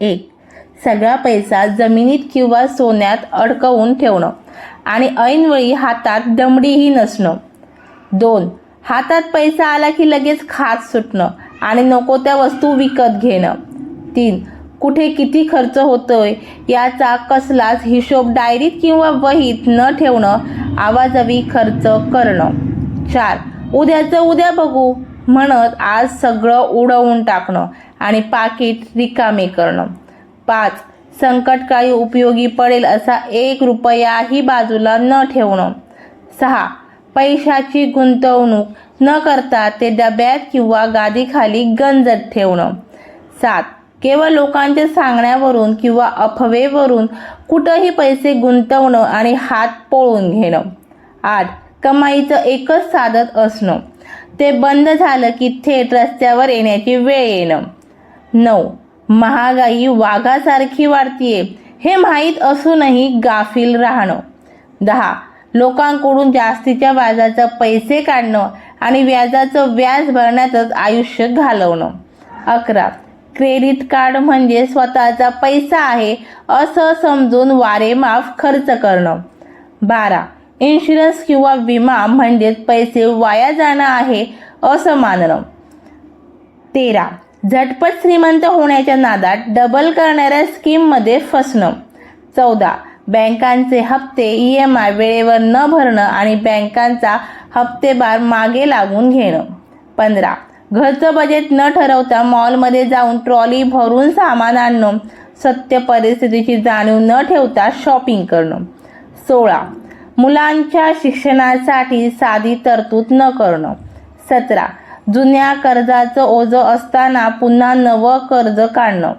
एक सगळा पैसा जमिनीत किंवा सोन्यात अडकवून ठेवणं आणि ऐनवेळी हातात दमडीही नसणं. दोन हातात पैसा आला की लगेच खात सुटणं आणि नको त्या वस्तू विकत घेणं. तीन कुठे किती खर्च होतोय याचा कसलाच हिशोब डायरीत किंवा वहीत न ठेवणं आवाजवी खर्च करणं. चार उद्याचं उद्या बघू म्हणत आज सगळं उडवून टाकणं. आणि पाकिट रिकामे करणं. पाच संकटकाळी उपयोगी पडेल असा एक रुपयाही बाजूला न ठेवणं. सहा पैशाची गुंतवणूक न करता ते डब्यात किंवा गादीखाली गंजत ठेवणं. सात केवळ लोकांच्या सांगण्यावरून किंवा अफवेवरून कुठंही पैसे गुंतवणं आणि हात पळून घेणं. आठ कमाईचं एकच साधत असणं. ते बंद झालं की थेट रस्त्यावर येण्याची वेळ येणं. नऊ. महागाई वाघासारखी वाढतीये हे माहीत असूनही गाफील राहणं. दहा. लोकांकडून जास्तीच्या व्याजाचं पैसे काढणं आणि व्याजाचं व्याज भरण्यातच आयुष्य घालवणं. अकरा. क्रेडिट कार्ड म्हणजे स्वतःचा पैसा आहे असं समजून वारेमाफ खर्च करणं. बारा. इन्शुरन्स किंवा विमा म्हणजेच पैसे वाया जाणं आहे असं मानणं. तेरा. झटपट श्रीमंत होण्याच्या नादात डबल करणाऱ्या स्कीममध्ये फसणं. चौदा. बँकांचे हप्ते ई एम आय वेळेवर न भरणं आणि बँकांचा हप्तेबार मागे लागून घेणं. पंधरा. घरचं बजेट न ठरवता मॉलमध्ये जाऊन ट्रॉली भरून सामान आणणं. सत्य परिस्थितीची जाणीव न ठेवता शॉपिंग करणं. सोळा. मुलांच्या शिक्षणासाठी साधी तरतूद न करणं. सतरा. जुन्या कर्जाचं ओझं असताना पुन्हा नवं कर्ज काढणं.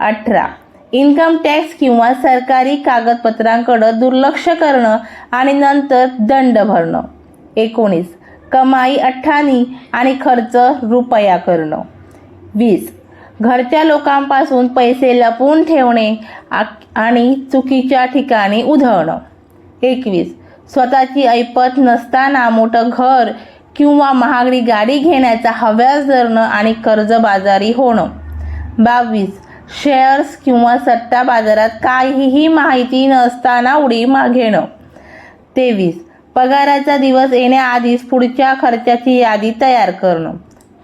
अठरा. इन्कम टॅक्स किंवा सरकारी कागदपत्रांकडं दुर्लक्ष करणं आणि नंतर दंड भरणं. एकोणीस. कमाई अठ्ठाणी आणि खर्च रुपया करणं. वीस. घरच्या लोकांपासून पैसे लपवून ठेवणे आ- आणि चुकीच्या ठिकाणी उधळणं. एकवीस. स्वतःची ऐपत नसताना मोठं घर किंवा महागडी गाडी घेण्याचा हव्यास धरणं आणि कर्जबाजारी होणं. बावीस. शेअर्स किंवा सट्टा बाजारात काहीही माहिती नसताना उडी मा घेणं तेवीस. पगाराचा दिवस येण्याआधीच पुढच्या खर्चाची यादी तयार करणं.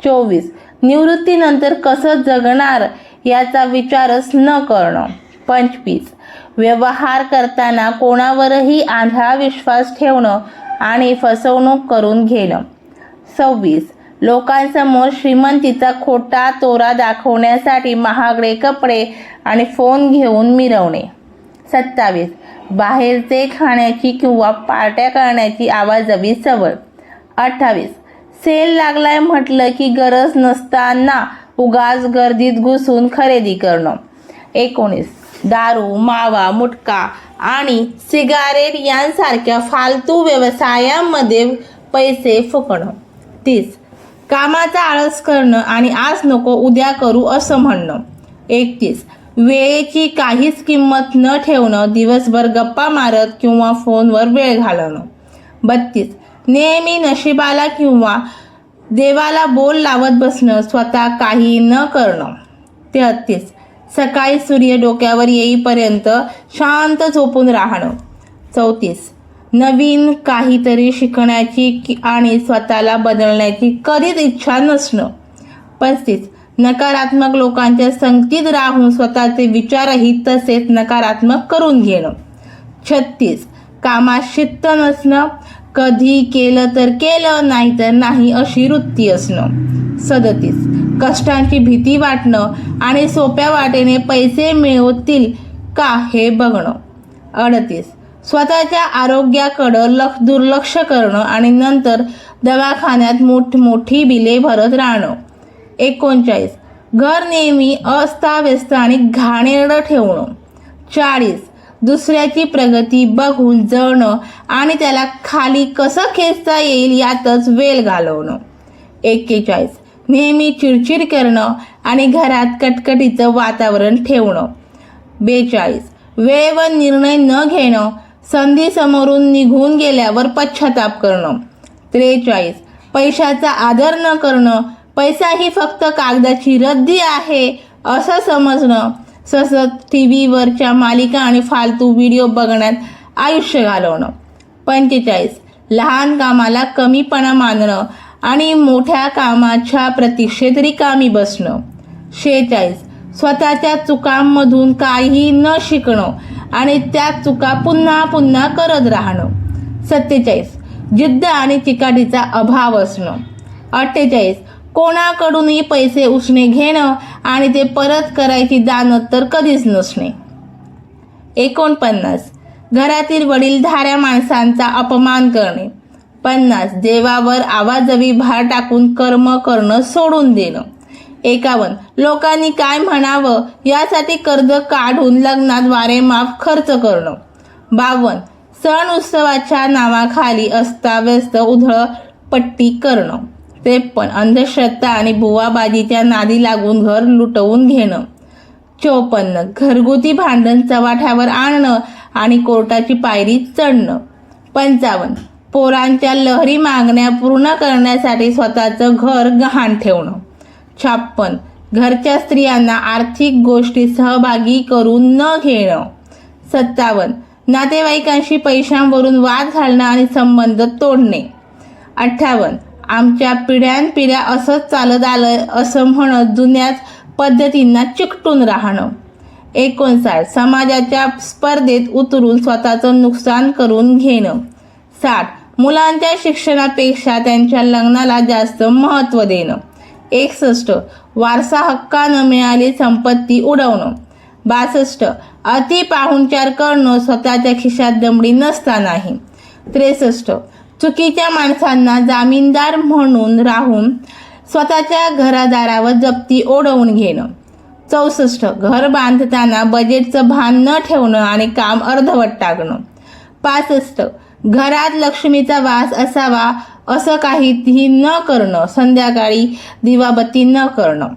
चोवीस. निवृत्तीनंतर कसं जगणार याचा विचारच न करणं. पंचवीस. व्यवहार करताना कोणावरही आंधळा विश्वास ठेवणं आणि फसवणूक करून घेणं. सव्वीस. लोकांसमोर श्रीमंतीचा खोटा तोरा दाखवण्यासाठी महागडे कपडे आणि फोन घेऊन मिरवणे. सत्तावीस. बाहेरचे खाण्याची किंवा पार्ट्या करण्याची आवाजवी सवय अठ्ठावीस. सेल लागलाय म्हटलं की गरज नसताना उगाच गर्दीत घुसून खरेदी करणं. एकोणीस. दारू मावा मुटका आणि सिगारेट यांसारख्या फालतू व्यवसायांमध्ये पैसे फुकणं. तीस कामाचा आळस करणं आणि आज नको उद्या करू असं म्हणणं. एकतीस. वेळेची काहीच किंमत न ठेवणं दिवसभर गप्पा मारत किंवा फोनवर वेळ घालवणं. बत्तीस. नेहमी नशिबाला किंवा देवाला बोल लावत बसणं स्वतः काही न करणं. तेहत्तीस सकाळी सूर्य डोक्यावर येईपर्यंत शांत झोपून राहणं. चौतीस. नवीन काहीतरी शिकण्याची आणि स्वतःला बदलण्याची कधीच इच्छा नसणं. पस्तीस नकारात्मक लोकांच्या संगतीत राहून स्वतःचे विचारही तसेच नकारात्मक करून घेणं. छत्तीस कामात शित्त नसणं. कधी केलं तर केलं नाही तर नाही अशी वृत्ती असणं. सदतीस कष्टांची भीती वाटणं आणि सोप्या वाटेने पैसे मिळवतील का हे बघणं. अडतीस स्वतःच्या आरोग्याकडं लक्ष दुर्लक्ष करणं आणि नंतर दवाखान्यात मोठमोठी बिले भरत राहणं. एकोणचाळीस. घर नेहमी अस्ताव्यस्त आणि घाणेरडं ठेवणं. चाळीस. दुसऱ्याची प्रगती बघून जळणं आणि त्याला खाली कसं खेचता येईल यातच वेळ घालवणं. एक्केचाळीस. नेहमी चिडचिड करणं आणि घरात कटकटीचं वातावरण ठेवणं. बेचाळीस. वेळेवर निर्णय न घेणं संधी समोरून निघून गेल्यावर पश्चाताप करणं. त्रेचाळीस. पैशाचा आदर न करणं. पैसा ही फक्त कागदाची रद्दी आहे असं समजणं. सतत टी व्हीवरच्या मालिका आणि फालतू व्हिडिओ बघण्यात आयुष्य घालवणं. पंचेचाळीस. लहान कामाला कमीपणा मानणं आणि मोठ्या कामाच्या प्रतीक्षेत रिकामी बसणं. शेहेचाळीस. स्वतःच्या चुकांमधून काही न शिकणं. आणि त्या चुका पुन्हा पुन्हा करत राहणं. सत्तेचाळीस. जिद्द आणि चिकाटीचा अभाव असणं. अठ्ठेचाळीस. कोणाकडूनही पैसे उसणे घेणं आणि ते परत करायची दानत तर कधीच नसणे. एकोणपन्नास. घरातील वडीलधाऱ्या माणसांचा अपमान करणे. पन्नास. देवावर आवाजवी भार टाकून कर्म करणं सोडून देणं. एकावन्न. लोकांनी काय म्हणावं? यासाठी कर्ज काढून लग्नाद्वारे माफ खर्च करणं. बावन्न. सण उत्सवाच्या नावाखाली अस्ताव्यस्त उधळपट्टी करणं. त्रेपन्न. अंधश्रद्धा आणि बुवाबाजीच्या नादी लागून घर लुटवून घेणं. चोपन्न. घरगुती भांडण चवाठ्यावर आणणं आणि कोर्टाची पायरी चढणं. पंचावन्न. पोरांच्या लहरी मागण्या पूर्ण करण्यासाठी स्वतःचं घर गहाण ठेवणं. छाप्पन. घरच्या स्त्रियांना आर्थिक गोष्टी सहभागी करून न घेणं. सत्तावन्न. नातेवाईकांशी पैशांवरून वाद घालणं आणि संबंध तोडणे. अठ्ठावन्न. आमच्या पिढ्यानपिढ्या असंच चालत आलं असं म्हणत जुन्याच पद्धतींना चिकटून राहणं. एकोणसाठ. समाजाच्या स्पर्धेत उतरून स्वतःचं नुकसान करून घेणं. साठ. मुलांच्या शिक्षणापेक्षा त्यांच्या लग्नाला जास्त महत्त्व देणं. एकसष्ट वारसा हक्कानं मिळाली संपत्ती उडवणं. बासष्ट. अति पाहुणचार करणं स्वतःच्या खिशात दमडी नसतानाही. त्रेसष्ट. चुकीच्या माणसांना जामीनदार म्हणून राहून स्वतःच्या घरादारावर जप्ती ओढवून घेणं. चौसष्ट. घर बांधताना बजेटचं भान न ठेवणं आणि काम अर्धवट टाकणं. पासष्ट. घरात लक्ष्मीचा वास असावा असं काहीही न करणं संध्याकाळी दिवाबत्ती न करणं.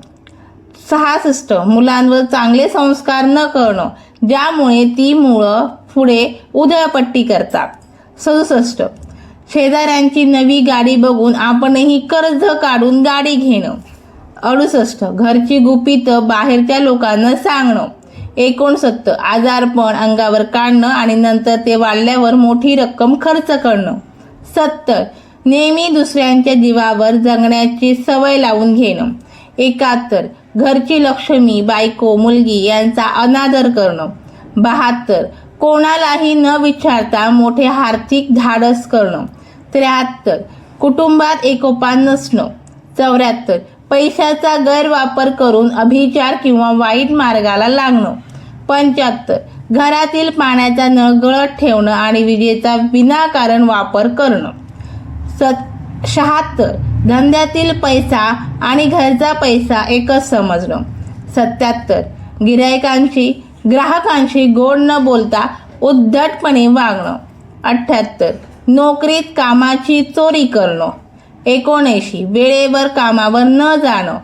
सहासष्ट मुलांवर चांगले संस्कार न करणं ज्यामुळे ती मुळं पुढे उदयपट्टी करतात. सदुसष्ट शेजाऱ्यांची नवी गाडी बघून आपणही कर्ज काढून गाडी घेणं. अडुसष्ट घरची गुपितं बाहेरच्या लोकांना सांगणं. एकोणसत्तर आजारपण अंगावर काढणं आणि नंतर ते वाढल्यावर मोठी रक्कम खर्च करणं. सत्तर. नेहमी दुसऱ्यांच्या जीवावर जगण्याची सवय लावून घेणं. एकाहत्तर. घरची लक्ष्मी बायको मुलगी यांचा अनादर करणं. बहात्तर. कोणालाही न विचारता मोठे आर्थिक धाडस करणं. त्र्याहत्तर. कुटुंबात एकोपा नसणं. चौऱ्याहत्तर. पैशाचा गैरवापर करून अभिचार किंवा वाईट मार्गाला लागणं. पंच्याहत्तर. घरातील पाण्याचा नळ गळत ठेवणं आणि विजेचा विनाकारण वापर करणं. सत शहात्तर. धंद्यातील पैसा आणि घरचा पैसा एकच समजणं. सत्याहत्तर गिरायकांशी ग्राहकांशी गोड न बोलता उद्धटपणे वागणं. अठ्ठ्याहत्तर. नोकरीत कामाची चोरी करणं. एकोणऐंशी. वेळेवर कामावर न जाणं.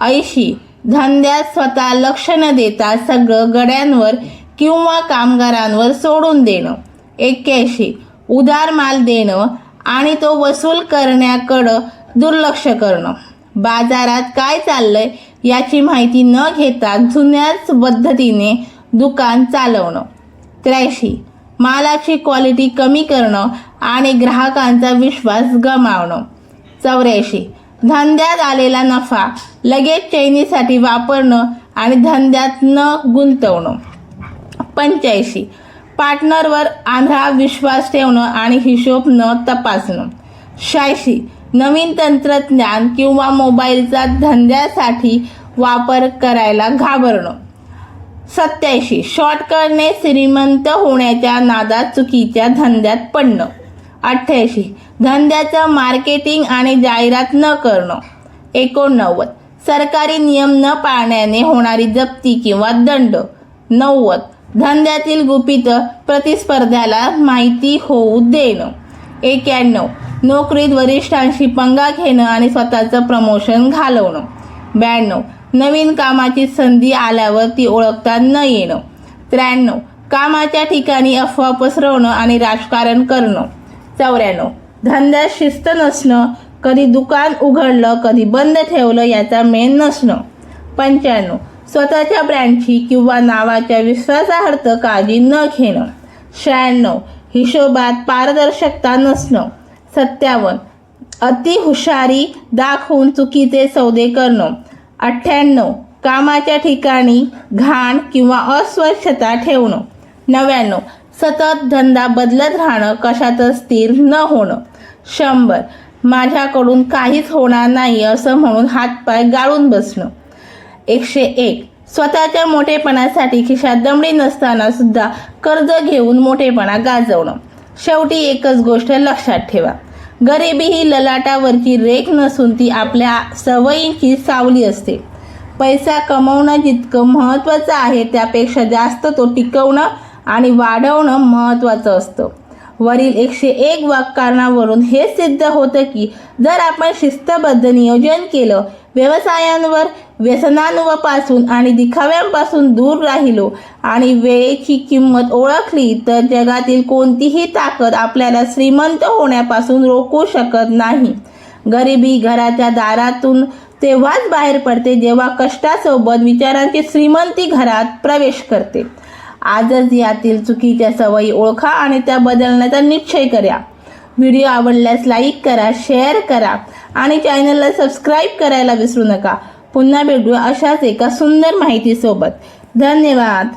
ऐंशी. धंद्यात स्वतः लक्ष न देता सगळं गड्यांवर किंवा कामगारांवर सोडून देणं. एक्क्याऐंशी. उदार माल देणं आणि तो वसूल करण्याकडं दुर्लक्ष करणं. बाजारात काय चाललंय याची माहिती न घेता जुन्याच पद्धतीने दुकान चालवणं. त्र्याऐंशी. मालाची क्वालिटी कमी करणं आणि ग्राहकांचा विश्वास गमावणं. चौऱ्याऐंशी. धंद्यात आलेला नफा लगेच चैनीसाठी वापरणं आणि धंद्यात न गुंतवणं. पंच्याऐंशी. पार्टनरवर आंधळा विश्वास ठेवणं आणि हिशोब न तपासणं. शहाऐंशी. नवीन तंत्रज्ञान किंवा मोबाईलचा धंद्यासाठी वापर करायला घाबरणं. सत्याऐंशी. शॉर्टकटने श्रीमंत होण्याच्या नादात चुकीच्या धंद्यात पडणं. अठ्ठ्याऐंशी. धंद्याचं मार्केटिंग आणि जाहिरात न करणं. एकोणनव्वद. सरकारी नियम न पाळण्याने होणारी जप्ती किंवा दंड. नव्वद. धंद्यातील गुपित प्रतिस्पर्ध्याला माहिती होऊ देणं. एक्याण्णव नोकरीत वरिष्ठांशी पंगा घेणं आणि स्वतःचं प्रमोशन घालवणं. ब्याण्णव. नवीन कामाची संधी आल्यावर ती ओळखता न येणं. त्र्याण्णव. कामाच्या ठिकाणी अफवा पसरवणं आणि राजकारण करणं. चौऱ्याण्णव. धंद्यात शिस्त नसणं कधी दुकान उघडलं कधी बंद ठेवलं याचा मेन नसणं. पंच्याण्णव. स्वतःच्या ब्रँडची किंवा नावाच्या विश्वासार्थ काळजी न घेणं. शहाण्णव. हिशोबात पारदर्शकता नसणं. सत्यावन्न अति हुशारी दाखवून चुकीचे सौदे करणं. अठ्ठ्याण्णव. कामाच्या ठिकाणी घाण किंवा अस्वच्छता ठेवणं. नव्याण्णव. सतत धंदा बदलत राहणं कशातच स्थिर न होणं. शंभर माझ्याकडून काहीच होणार नाही असं म्हणून हातपाय गाळून बसणं. एकशे एक स्वतःच्या मोठेपणासाठी खिशात दमडी नसताना सुद्धा कर्ज घेऊन मोठेपणा गाजवणं. शेवटी एकच गोष्ट लक्षात ठेवा. गरिबी ही ललाटावरची रेख नसून ती आपल्या सवयींची सावली असते. पैसा कमवणं जितकं महत्त्वाचं आहे त्यापेक्षा जास्त तो टिकवणं आणि वाढवणं महत्त्वाचं असतं. वरील एकशे एक वाक्कारणावरून हे सिद्ध होतं की जर आपण शिस्तबद्ध नियोजन केलं व्यवसायांवर व्यसनांपासून आणि दिखाव्यांपासून दूर राहिलो आणि वेळेची किंमत ओळखली तर जगातील कोणतीही ताकद आपल्याला श्रीमंत होण्यापासून रोखू शकत नाही. गरिबी घराच्या दारातून तेव्हाच बाहेर पडते जेव्हा कष्टासोबत विचारांची श्रीमंती घरात प्रवेश करते. आजच यातील चुकीच्या सवयी ओळखा आणि त्या बदलण्याचा निश्चय करा. व्हिडिओ आवडल्यास लाईक करा शेअर करा आणि चॅनलला सबस्क्राईब करायला विसरू नका. पुन्हा भेटूया अशाच एका सुंदर माहितीसोबत. धन्यवाद.